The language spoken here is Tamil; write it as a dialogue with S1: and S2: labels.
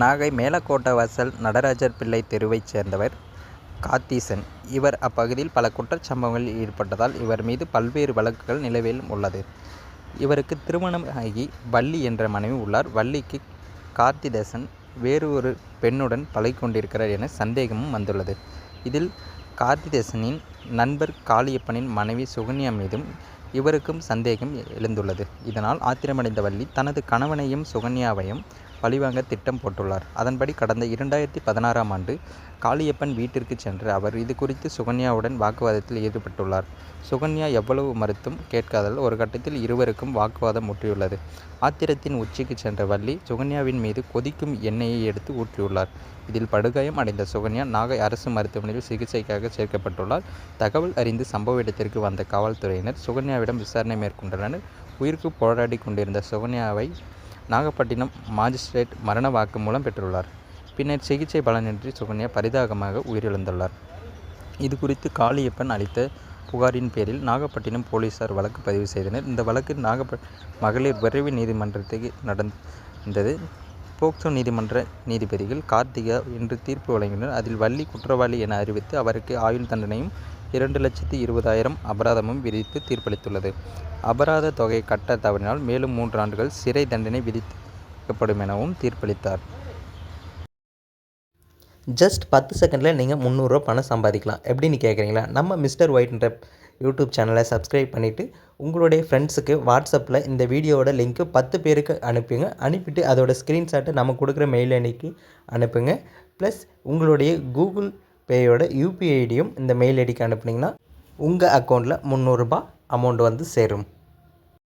S1: நாகை மேலக்கோட்டை வாசல் நடராஜர் பிள்ளை தெருவைச் சேர்ந்தவர் காத்தீசன் இவர் அப்பகுதியில் பல குற்றச்சம்பவங்களில் ஈடுபட்டதால் இவர் மீது பல்வேறு வழக்குகள் நிலவில் உள்ளது இவருக்கு திருமணம் ஆகி வள்ளி என்ற மனைவி உள்ளார் வள்ளிக்கு கார்த்திதேசன் வேறு ஒரு பெண்ணுடன் பழகி கொண்டிருக்கிறார் என சந்தேகமும் வந்துள்ளது இதில் கார்த்திதேசனின் நண்பர் காளியப்பனின் மனைவி சுகன்யா மீதும் இவருக்கும் சந்தேகம் எழுந்துள்ளது இதனால் ஆத்திரமடைந்த வள்ளி தனது கணவனையும் சுகன்யாவையும் பழிவாங்க திட்டம் போட்டுள்ளார் அதன்படி கடந்த இரண்டாயிரத்தி பதினாறாம் ஆண்டு காளியப்பன் வீட்டிற்கு சென்று அவர் இது குறித்து சுகன்யாவுடன் வாக்குவாதத்தில் ஈடுபட்டுள்ளார் சுகன்யா எவ்வளவு மறுத்தும் கேட்காதல் ஒரு கட்டத்தில் இருவருக்கும் வாக்குவாதம் முற்றியுள்ளது ஆத்திரத்தின் உச்சிக்கு சென்ற வள்ளி சுகன்யாவின் மீது கொதிக்கும் எண்ணெயை எடுத்து ஊற்றியுள்ளார் இதில் படுகாயம் அடைந்த சுகன்யா நாகை அரசு மருத்துவமனையில் சிகிச்சைக்காக சேர்க்கப்பட்டுள்ளார் தகவல் அறிந்து சம்பவ இடத்திற்கு வந்த காவல்துறையினர் சுகன்யாவிடம் விசாரணை மேற்கொண்டனர் உயிருக்கு போராடி கொண்டிருந்த சுகன்யாவை நாகப்பட்டினம் மாஜிஸ்ட்ரேட் மரண வாக்கு மூலம் பெற்றுள்ளார் பின்னர் சிகிச்சை பலனின்றி சுகன்யா பரிதாகமாக உயிரிழந்துள்ளார் இது குறித்து காளியப்பன் அளித்த புகாரின் பேரில் நாகப்பட்டினம் போலீசார் வழக்கு பதிவு செய்தனர் இந்த வழக்கு நாகப்ப மகளிர் விரைவு நீதிமன்றத்துக்கு நடந்தது போக்சோ நீதிமன்ற நீதிபதிகள் கார்த்திகா இன்று தீர்ப்பு வழங்கினர் அதில் வள்ளி குற்றவாளி என அறிவித்து அவருக்கு ஆயுள் தண்டனையும் இரண்டு லட்சத்தி இருபதாயிரம் அபராதமும் விதித்து தீர்ப்பளித்துள்ளது அபராத தொகை கட்ட தவறினால் மேலும் மூன்று ஆண்டுகள் சிறை தண்டனை விதிக்கப்படும் எனவும் தீர்ப்பளித்தார்
S2: ஜஸ்ட் பத்து செகண்டில் நீங்கள் முந்நூறுரூவா பணம் சம்பாதிக்கலாம் எப்படின்னு கேட்குறீங்களா நம்ம மிஸ்டர் ஒயிட்ன்ற யூடியூப் சேனலை சப்ஸ்கிரைப் பண்ணிவிட்டு உங்களுடைய ஃப்ரெண்ட்ஸுக்கு வாட்ஸ்அப்பில் இந்த வீடியோவோட லிங்க்கு பத்து பேருக்கு அனுப்புங்க அனுப்பிட்டு அதோடய ஸ்க்ரீன்ஷாட்டை நம்ம கொடுக்குற மெயில் அன்னைக்கு அனுப்புங்க ப்ளஸ் உங்களுடைய கூகுள் பேயோட யூபிஐ ஐடியும் இந்த மெயில் ஐடிக்கு அனுப்புனீங்கன்னா உங்கள் அக்கௌண்ட்டில் முந்நூறுரூபா அமௌண்ட் வந்து சேரும்